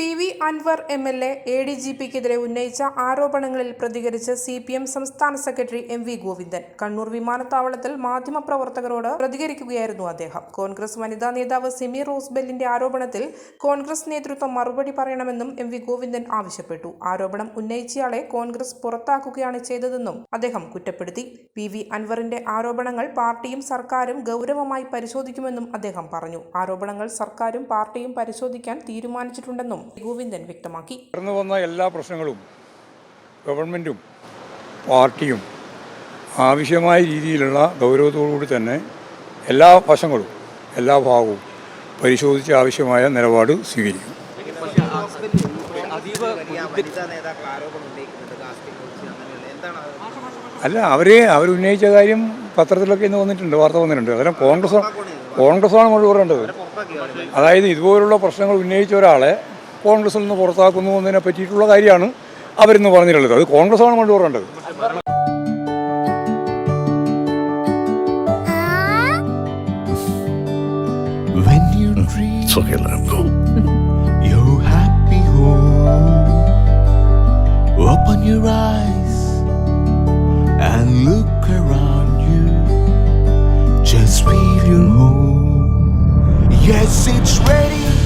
P V Anvar M L A A D G പിക്കെതിരെ ഉന്നയിച്ച ആരോപണങ്ങളിൽ പ്രതികരിച്ച് സി പി എം സംസ്ഥാന secretary M V Govindan. Kannur വിമാനത്താവളത്തിൽ മാധ്യമപ്രവർത്തകരോട് പ്രതികരിക്കുകയായിരുന്നു അദ്ദേഹം. കോൺഗ്രസ് വനിതാ നേതാവ് സിമി റോസ്ബെല്ലിന്റെ ആരോപണത്തിൽ കോൺഗ്രസ് നേതൃത്വം മറുപടി പറയണമെന്നും എം വി ഗോവിന്ദൻ ആവശ്യപ്പെട്ടു. ആരോപണം ഉന്നയിച്ചയാളെ കോൺഗ്രസ് പുറത്താക്കുകയാണ് ചെയ്തതെന്നും അദ്ദേഹം കുറ്റപ്പെടുത്തി. പി വി അൻവറിന്റെ ആരോപണങ്ങൾ പാർട്ടിയും സർക്കാരും ഗൗരവമായി പരിശോധിക്കുമെന്നും അദ്ദേഹം പറഞ്ഞു. ആരോപണങ്ങൾ സർക്കാരും പാർട്ടിയും പരിശോധിക്കാൻ തീരുമാനിച്ചിട്ടുണ്ടെന്നും ഗോവിന്ദൻ വ്യക്തമാക്കി. ഉയർന്നു വന്ന എല്ലാ പ്രശ്നങ്ങളും ഗവൺമെന്റും പാർട്ടിയും ആവശ്യമായ രീതിയിലുള്ള ഗൗരവത്തോടുകൂടി തന്നെ എല്ലാ വശങ്ങളും എല്ലാ ഭാഗവും പരിശോധിച്ച് ആവശ്യമായ നിലപാട് സ്വീകരിക്കും. അല്ല അവരെ അവരുന്നയിച്ച കാര്യം പത്രത്തിലൊക്കെ ഇന്ന് വന്നിട്ടുണ്ട് വാർത്ത വന്നിട്ടുണ്ട്. അതിനെ കോൺഗ്രസ് കോൺഗ്രസ് ആണ് പറയേണ്ടത് അതായത് ഇതുപോലുള്ള പ്രശ്നങ്ങൾ ഉന്നയിച്ച ഒരാളെ കോൺഗ്രസിൽ നിന്ന് പുറത്താക്കുന്നു എന്നതിനെ പറ്റിയിട്ടുള്ള കാര്യമാണ് അവരിന്ന് പറഞ്ഞിട്ടുള്ളത് അത് കോൺഗ്രസ്സാണ് കൊണ്ടുപോകേണ്ടത് open your eyes and look around you. Just feel your home. Yes, it's ready.